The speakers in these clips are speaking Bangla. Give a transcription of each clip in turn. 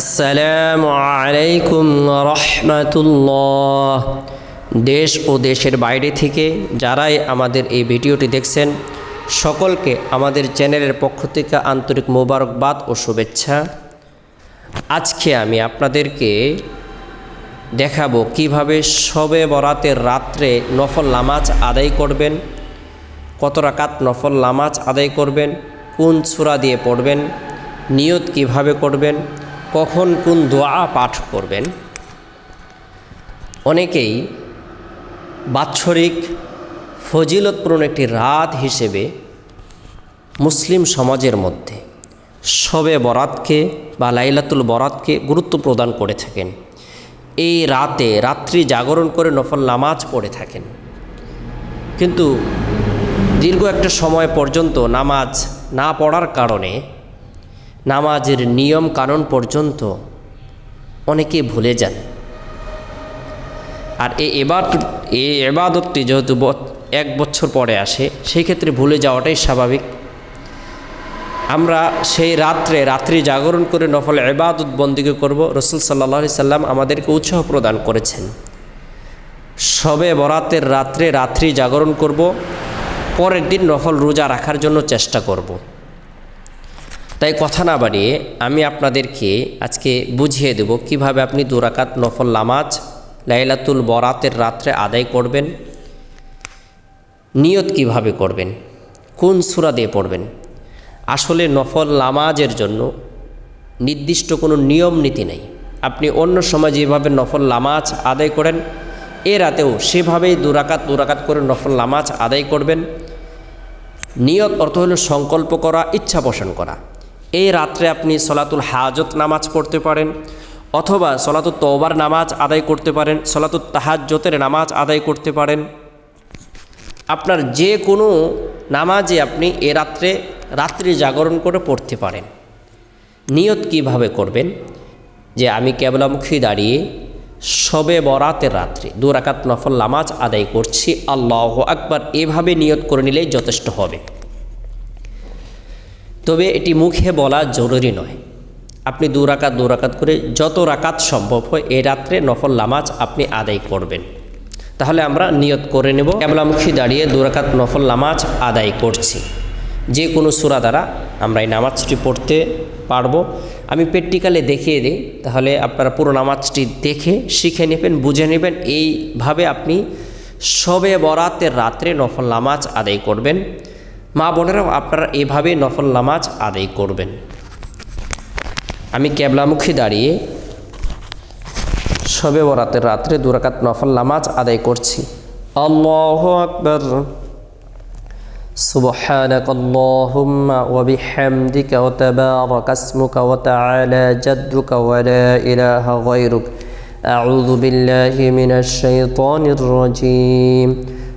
আসসালামু আলাইকুম রহমতুল্লাহ দেশ ও দেশের বাইরে থেকে যারাই আমাদের এই ভিডিওটি দেখছেন, সকলকে আমাদের চ্যানেলের পক্ষ থেকে আন্তরিক মোবারকবাদ ও শুভেচ্ছা। আজকে আমি আপনাদেরকে দেখাবো কীভাবে শবে বরাতের রাত্রে নফল নামাজ আদায় করবেন, কত রাকাত নফল নামাজ আদায় করবেন, কোন সূরা দিয়ে পড়বেন, নিয়ত কীভাবে করবেন কখন কোন দোয়া পাঠ করবেন? অনেকেই বাৎসরিক ফজিলতপূর্ণ একটি রাত হিসেবে মুসলিম সমাজের মধ্যে শবে বরাতকে বা লাইলাতুল বরাতকে গুরুত্ব প্রদান করে থাকেন। এই রাতে রাত্রি জাগরণ করে নফল নামাজ পড়ে থাকেন। কিন্তু দীর্ঘ একটা সময় পর্যন্ত নামাজ না পড়ার কারণে নামাজের নিয়ম কানুন পর্যন্ত অনেকে ভুলে যান। আর এই এবার এই এবাদতটি যেহেতু এক বছর পরে আসে, সেই ক্ষেত্রে ভুলে যাওয়াটাই স্বাভাবিক। আমরা সেই রাত্রে রাত্রি জাগরণ করে নফল এবাদত বন্দিকে করব। রসুল সাল্লাহ সাল্লাম আমাদেরকে উৎসাহ প্রদান করেছেন। সবে বরাতের রাত্রে রাত্রি জাগরণ করব, পরের দিন নফল রোজা রাখার জন্য চেষ্টা করব। তাই কথা না বাড়িয়ে আমি আপনাদেরকে আজকে বুঝিয়ে দেব কীভাবে আপনি দুরাকাত নফল নামাজ লাইলাতুল বরাতের রাত্রে আদায় করবেন, নিয়ত কীভাবে করবেন, কোন সুরা দিয়ে পড়বেন। আসলে নফল নামাজের জন্য নির্দিষ্ট কোনো নিয়ম নীতি নেই। আপনি অন্য সময় যেভাবে নফল নামাজ আদায় করেন, এ রাতেও সেভাবেই দুরাকাত দুরাকাত করে নফল নামাজ আদায় করবেন। নিয়ত অর্থ হলো সংকল্প করা, ইচ্ছা পোষণ করা। এই রাত্রে আপনি সলাতুল হাজত নামাজ পড়তে পারেন, অথবা সলাতুল তওবার নামাজ আদায় করতে পারেন সলাতুল তাহাজ্জতের নামাজ আদায় করতে পারেন। আপনার যে কোনো নামাজে আপনি এ রাত্রে রাত্রি জাগরণ করে পড়তে পারেন। নিয়ত কীভাবে করবেন? যে আমি কেবলামুখী দাঁড়িয়ে সবে বরাতের রাত্রে দু রাকাত নফল নামাজ আদায় করছি, আল্লাহ আকবার, এভাবে নিয়ত করে নিলেই যথেষ্ট হবে। তবে এটি মুখে বলা জরুরি নয়। আপনি দু রাকাত দু রাকাত করে যত রাকাত সম্ভব হয় এই রাত্রে নফল নামাজ আপনি আদায় করবেন। তাহলে আমরা নিয়ত করে নেব, কেবলামুখী দাঁড়িয়ে দু রাকাত নফল নামাজ আদায় করছি। যে কোনো সুরা দ্বারা আমরা এই নামাজটি পড়তে পারব। আমি প্র্যাকটিক্যালে দেখিয়ে দিই, তাহলে আপনারা পুরো নামাজটি দেখে শিখে নেবেন, বুঝে নেবেন। এইভাবে আপনি সবে বরাতের রাত্রে নফল নামাজ আদায় করবেন। মা বোনেরাও আপনারা এভাবে নফল নামাজ আদায় করবেন আমি ক্যাবলামুখী দাঁড়িয়ে সবে বরাতের রাত্রে দুরাকাত নফল নামাজ আদায় করছি আল্লাহ আকবর سبحانك اللهم وبحمدك وتبارك اسمك وتعالى جدك ولا إله غيرك أعوذ بالله من الشيطان الرجيم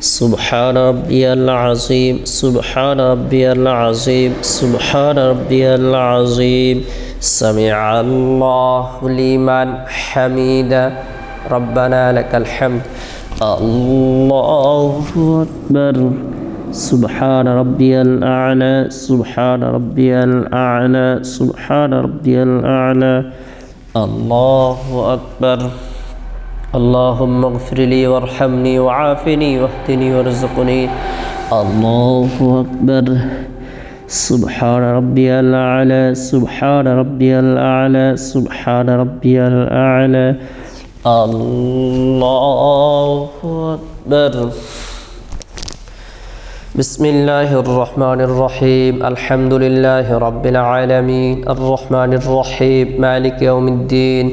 سبحان ربي العظيم سبحان ربي العظيم سبحان ربي العظيم. سمع الله لمن حميدا ربنا لك الحمد. الله أكبر. سبحان ربي الأعلى سبحان ربي الأعلى سبحان ربي الأعلى. الله أكبر. اللهم اغفر لي وارحمني وعافني واهدني وارزقني. الله أكبر. سبحان ربي الأعلى سبحان ربي الأعلى سبحان ربي الأعلى. الله أكبر. بسم الله الرحمن الرحيم. الحمد لله رب العالمين. الرحمن الرحيم. مالك يوم الدين.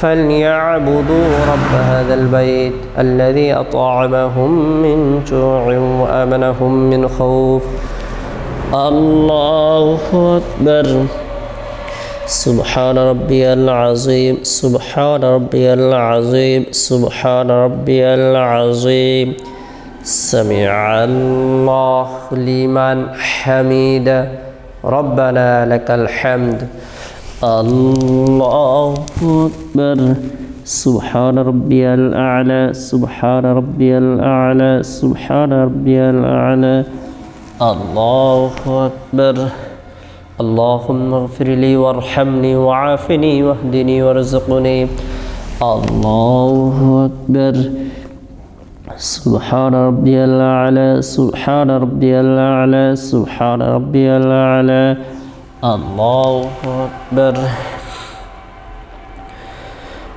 فليعبدوا رب هذا البيت الذي أطعمهم من جوع وآمنهم من خوف. الله أكبر. سبحان ربي العظيم. سبحان ربي العظيم. سبحان ربي العظيم. سمع الله لمن حميده ربنا لك الحمد. الله أكبر سبحان ربي الأعلى سبحان ربي الأعلى سبحان ربي الأعلى الله أكبر اللهم اغفر لي وارحمني وعافني واهدني وارزقني الله أكبر سبحان ربي الأعلى سبحان ربي الأعلى سبحان ربي الأعلى الله أكبر.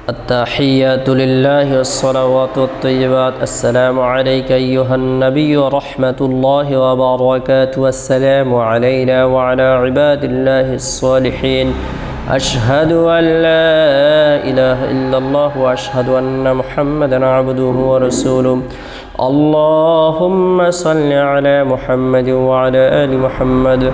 التحيات لله والصلوات والطيبات. السلام عليك أيها النبي ورحمة الله وبركاته. والسلام علينا وعلى عباد الله الصالحين. أشهد أن لا إله إلا الله وأشهد أن محمدا عبده ورسوله. اللهم صل على محمد وعلى آل محمد.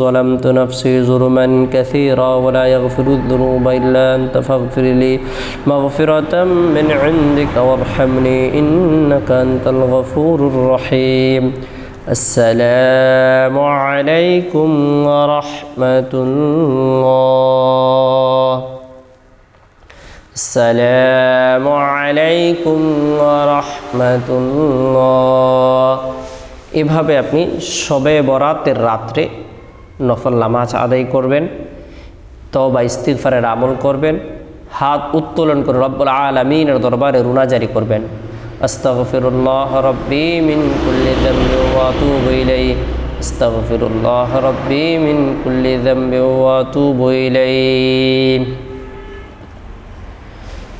ظلمت نفسي ظلما كثيرا ولا يغفر الذنوب إلا أنت فاغفر لي مغفرة من عندك وارحمني إنك أنت الغفور الرحيم السلام عليكم ورحمة الله السلام عليكم ورحمة الله এভাবে আপনি সবে বরাতের রাত্রে নফল নামাজ আদায় করবেন তবা ইস্তিগফারের আমল করবেন, হাত উত্তোলন করে রব্বুল আলমিনের দরবারে রুনাজারি করবেন।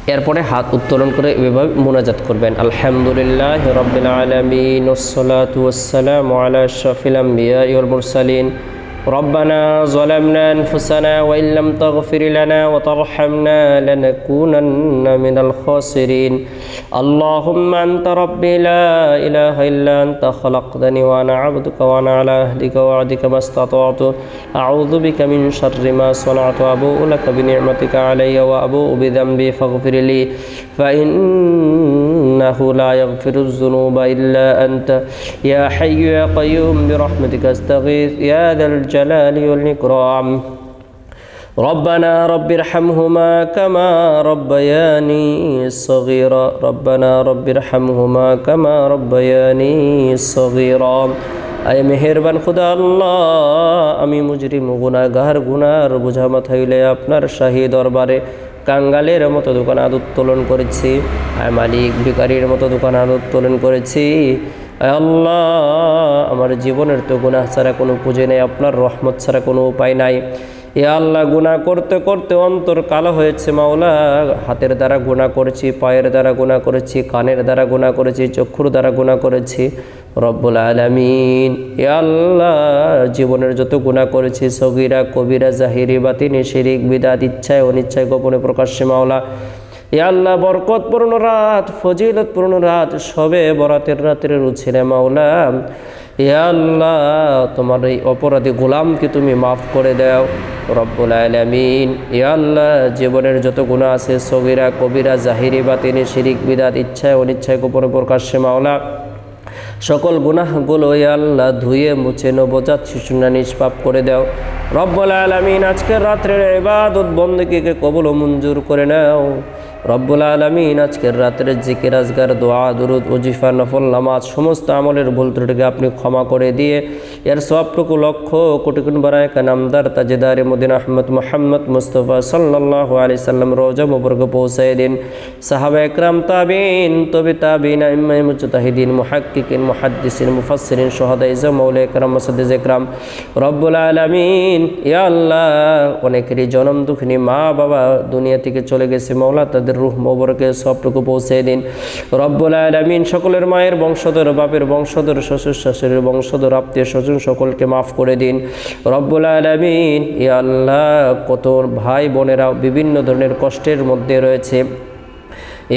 এরপরে হাত উত্তোলন করে এভাবে মোনাজাত করবেন। আলহামদুলিল্লাহ রবিল আলমিন। ربنا ظلمنا أنفسنا وإن لم تغفر لنا وترحمنا لنكونن من الخاسرين. اللهم أنت ربي لا إله إلا أنت خلقتني وأنا عبدك وأنا على عهدك ووعدك ما استطعت. أعوذ بك من شر ما صنعت وأبوء لك بنعمتك علي وأبوء بذنبي فاغفر لي. فإنه لا يغفر الذنوب إلا أنت يا حي يا قيوم برحمتك أستغيث يا ذا الجلال والإكرام ربنا رب ارحمهما كما ربياني صغيرا ربنا رب ارحمهما كما ربياني صغيرا আয় মেহেরবান খুদা আল্লাহ আমি মুজরিম গুনাগার গুনার বোঝা মাথায় লয়ে আপনার শাহী দরবারে কাঙ্গালের মতো দোকান আদ উত্তোলন করেছি। আয় মালিক ভিকারির মতো দোকান আদ উত্তোলন করেছি। আল্লাহ, আমার জীবনের তো গুনাহ ছাড়া কোনো পুজো নেই, আপনার রহমত ছাড়া কোনো উপায় নাই। এ আল্লাহ গুণা করতে করতে অন্তর কালো হয়েছে মাওলা। হাতের দ্বারা গুণা করেছি, পায়ের দ্বারা গুণা করেছি, কানের দ্বারা গুণা করেছি, চক্ষুর দ্বারা গুণা করেছি। রব্বুল আলমিন। আল্লাহ, জীবনের যত গুণা করেছি, সগিরা, কবিরা, জাহিরি, বাতিনি, শিরিক, বিদাত, ইচ্ছায়, অনিচ্ছায়, গোপনে প্রকাশ্যে মাওলা। আল্লাহ বরকত বরকতপূর্ণ রাত ফজিলত ফজিলতপূর্ণ রাত, সবে বরাতের রাতের রুছিলে মাওলা। আল্লাহ, তোমার এই অপরাধী গোলামকে তুমি মাফ করে দাও, রব্বুল আলমিন। আল্লাহ, জীবনের যত গুণা আছে, সগিরা, কবিরা, জাহিরি বা তিনি শিরিক, বিদাত, ইচ্ছায়, অনিচ্ছায়, গোপনে প্রকাশ্যে মাওলা। সকল গুনাহগুলো আল্লাহ ধুয়ে, মুছে, নবজাত শিশুরা নিষ্পাপ করে দাও। রব্বুল আলমিন, আজকের রাত্রের এবাদত বন্দীকে কবল মঞ্জুর করে নাও। রব্বুল আলমিন, আজকের রাত্রের জিকির আজগার দোয়া, দুরুদ ওজিফা নফল, নামাজ, সমস্ত আমলের ভুল ত্রুটিকে আপনি ক্ষমা করে দিয়ে এর সবটুকু লক্ষ্য কোটি কোটি বারায় নামদার তাজেদার মদিন আহমদ মোহাম্মদ মুস্তফা সাল্লাহ আলি সাল্লাম রোজা মুবরক পৌঁছাই দিন। সাহাবা একরাম তাবিন, তবে তাবিন মুজতাহিদিন, মুহাক্কিকিন, মুহাদ্দিসিন, মুফাসসিরিন সোহাদা ইজা মৌলা একরাম মাসাদিজ একরাম। রব্বুল আলমিন, ইয়া আল্লাহ, অনেকেরই জনম দুঃখিনী মা বাবা দুনিয়া থেকে চলে গেছে মৌলা তাদের রুহ মোবরকে সবটুকু পৌঁছে দিন। রব্বুল আলমিন সকলের মায়ের বংশধর, বাপের বংশধর, শ্বশুর শাশুড়ির বংশধর, আত্মীয় স্বজন সকলকে মাফ করে দিন। রব্বুল আলমিন ই আল্লাহ কত ভাই বোনেরা বিভিন্ন ধরনের কষ্টের মধ্যে রয়েছে।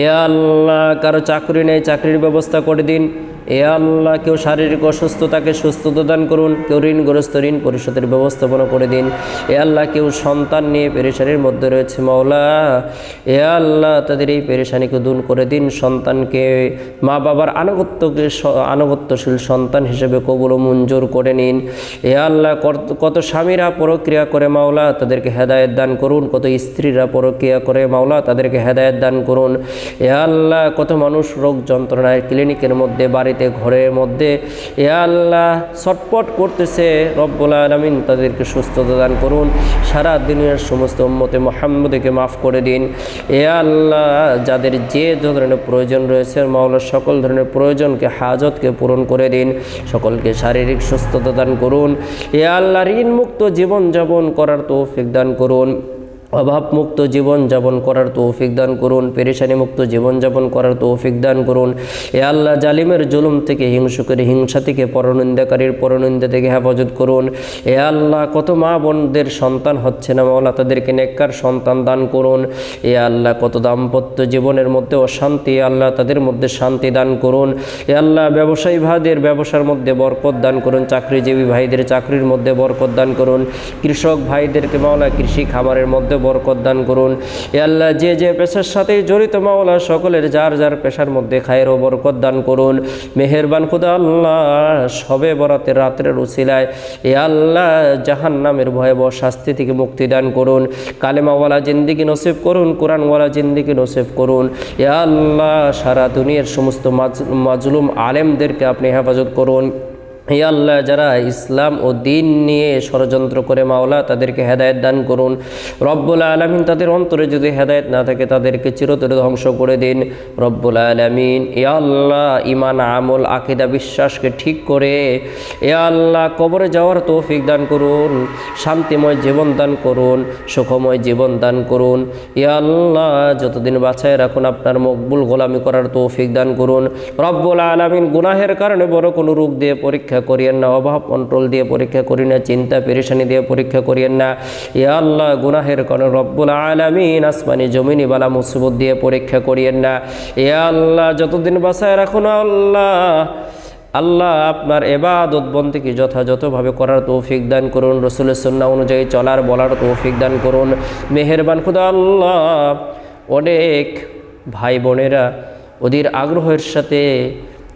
এ আল্লাহ কারও চাকরি নেই, চাকরির ব্যবস্থা করে দিন। এ আল্লাহ, কেউ শারীরিক অসুস্থতাকে সুস্থতা দান করুন, কেউ ঋণগ্রস্ত ঋণ পরিশোধের ব্যবস্থাপনা করে দিন। এ আল্লাহ, কেউ সন্তান নিয়ে পেরেশানির মধ্যে রয়েছে, মাওলা। এ আল্লাহ, তাদের এই পেরেশানিকে দূর করে দিন, সন্তানকে মা বাবার আনুগত্যকে আনুগত্যশীল সন্তান হিসেবে কবুল মঞ্জুর করে নিন। এ আল্লাহ কত- স্বামীরা প্রক্রিয়া করে, মাওলা, তাদেরকে হেদায়েত দান করুন। কত স্ত্রীরা প্রক্রিয়া করে, মাওলা, তাদেরকে হেদায়েত দান করুন। এ আল্লাহ, কত মানুষ রোগ যন্ত্রণায় ক্লিনিকের মধ্যে বাড়িতে ঘরের মধ্যে। এ আল্লাহ ছটপট করতেছে, রব্বুল আলমিন তাদেরকে সুস্থতা দান করুন, সারা দুনিয়ার সমস্ত উম্মতে মোহাম্মদকে মাফ করে দিন। এ আল্লাহ যাদের যে ধরনের প্রয়োজন রয়েছে মাওলা সকল ধরনের প্রয়োজনকে, হাজতকে পূরণ করে দিন। সকলকে শারীরিক সুস্থতা দান করুন। এ আল্লাহ ঋণ মুক্ত জীবনযাপন করার তৌফিক দান করুন। অভাবমুক্ত জীবন যাপন করার তৌফিক দান করুন পেরেশানি মুক্ত জীবন যাপন করার তৌফিক দান করুন। এ আল্লাহ জালিমের জুলুম থেকে, হিংসুকের হিংসা থেকে, পরনিন্দাকারীর পরনিন্দা থেকে হেফাজত করুন। এ আল্লাহ কত মা বোনদের সন্তান হচ্ছে না মাওলা, তাদেরকে নেককার সন্তান দান করুন। এ আল্লাহ কত দাম্পত্য জীবনের মধ্যে অশান্তি আল্লাহ তাদের মধ্যে শান্তি দান করুন। এ আল্লাহ ব্যবসায়ী ভাইদের ব্যবসার মধ্যে বরকত দান করুন, চাকরিজীবী ভাইদের চাকরির মধ্যে বরকত দান করুন। কৃষক ভাইদেরকে মাওলা কৃষি খামারের মধ্যে বরকত দান করুন। এ আল্লাহ যে যে পেশার সাথে জড়িত মাওলা, সকলের যার যার পেশার মধ্যে খায়ের ও বরকত দান করুন। মেহেরবান খুদা আল্লাহ, সবে বরাতের রাত্রের উসিলায় এ আল্লাহ জাহান নামের ভয়াবহ শাস্তি থেকে মুক্তি দান করুন। কালেমাওয়ালা জিন্দিগি নসিব করুন, কোরআনওয়ালা জিন্দিগি নসিব করুন। এ আল্লাহ সারা দুনিয়ার সমস্ত মাজ- মাজলুম আলেমদেরকে আপনি হেফাজত করুন। হে আল্লাহ, যারা ইসলাম ও দিন নিয়ে ষড়যন্ত্র করে মাওলা, তাদেরকে হেদায়েত দান করুন। রব্বুল আলমিন তাদের অন্তরে যদি হেদায়েত না থাকে, তাদেরকে চিরতরে ধ্বংস করে দিন। রব্বুল আলমিন, এ আল্লাহ ইমান আমল, আকিদা, বিশ্বাসকে ঠিক করে এ আল্লাহ, কবরে যাওয়ার তৌফিক দান করুন, শান্তিময় জীবন দান করুন, সুখময় জীবন দান করুন। এ আল্লাহ, যতদিন বাছায় রাখুন আপনার মকবুল গোলামি করার তৌফিক দান করুন। রব্বুল আলমিন, গুনাহের কারণে বড় কোনো রোগ দিয়ে পরীক্ষা করিয়েন না, অভাব কন্ট্রোল দিয়ে পরীক্ষা করি না, চিন্তা পেরেশানি দিয়ে পরীক্ষা করিয়েন না। এ আল্লাহ, গুনাহের কারণে রব্বুল আলমিন আসমানি জমিনি বালা মুসিবত দিয়ে পরীক্ষা করিয়েন না। এ আল্লাহ, যতদিন বাছায় রাখুন আল্লাহ। আল্লাহ আপনার এবাদত বন্দিকে যথাযথভাবে করার তৌফিক দান করুন, রসুলের সন্না অনুযায়ী চলার, বলার তৌফিক দান করুন। মেহেরবান খুদা আল্লাহ, অনেক ভাই বোনেরা ওদের আগ্রহের সাথে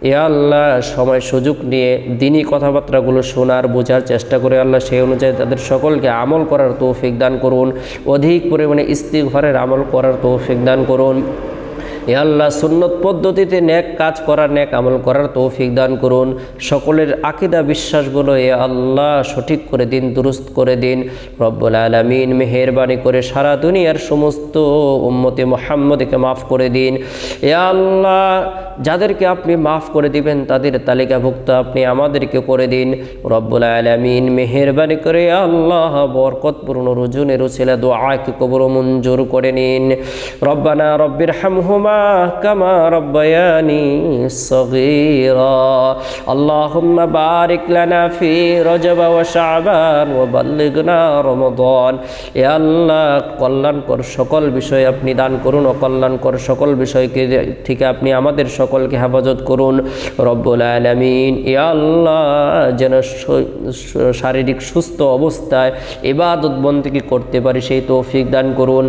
এ আল্লাহ সময় সুযোগ নিয়ে দিনই কথাবার্তাগুলো শোনার, বোঝার চেষ্টা করে আল্লাহ সেই অনুযায়ী তাদের সকলকে আমল করার তৌফিক দান করুন। অধিক পরিমাণে ইস্তিগফারের আমল করার তৌফিক দান করুন। এ আল্লাহ সুন্নত পদ্ধতিতে ন্যাক কাজ করার ন্যাক আমল করার তৌফিক দান করুন। সকলের আকিদা, বিশ্বাসগুলো এ আল্লাহ সঠিক করে দিন, দুরুস্ত করে দিন। রব্বুল আলমিন মেহেরবানি করে সারা দুনিয়ার সমস্ত উম্মতে মোহাম্মদকে মাফ করে দিন। এ আল্লাহ যাদেরকে আপনি মাফ করে দিবেন, তাদের তালিকাভুক্ত আপনি আমাদেরকে করে দিন। রব্বুল আলমিন মেহেরবানি করে আল্লাহ বরকতপূর্ণ রুজুনের ছেলে দোয়াকে কবর মঞ্জুর করে নিন। রব্বানা রব্বির হামহুমা সগীরা। আল্লাহুম্মা বারিক লানা ফি রজব ওয়া শাবান ওয়া বাল্লিগনা রমাদান। এ আল্লাহ, কল্যাণকর সকল বিষয় আপনি দান করুন অকল্যাণকর সকল বিষয়কে থেকে আপনি আমাদের সকলকে হেফাজত করুন। রব্বুল আলামিন, এ আল্লাহ যেন শারীরিক সুস্থ অবস্থায় এবাদত বন্দিকে করতে পারি, সেই তৌফিক দান করুন।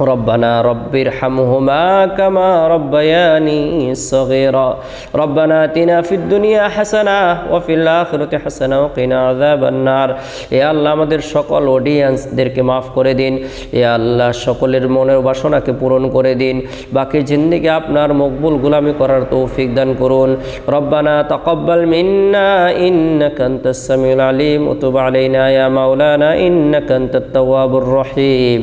ربنا رب ارحمهما كما ربياني صغيرا ربنا اتنا في الدنيا حسنه وفي الاخره حسنه وقنا عذاب النار يا الله আমাদের সকল অডিয়েন্সদেরকে মাফ করে দিন এ আল্লাহ সকলের মনের বাসনাকে পূরণ করে দিন বাকি জিন্দিকে আপনার মকবুল গুলামি করার তৌফিক দান করুন রব্বানা তাকাব্বাল মিন্না ইন্নাকা আনতাস সামিউল আলিম ওয়া তুব আলাইনা ইয়া মাওলানা ইন্নাকা আনতাত তাওয়াবুর রহিম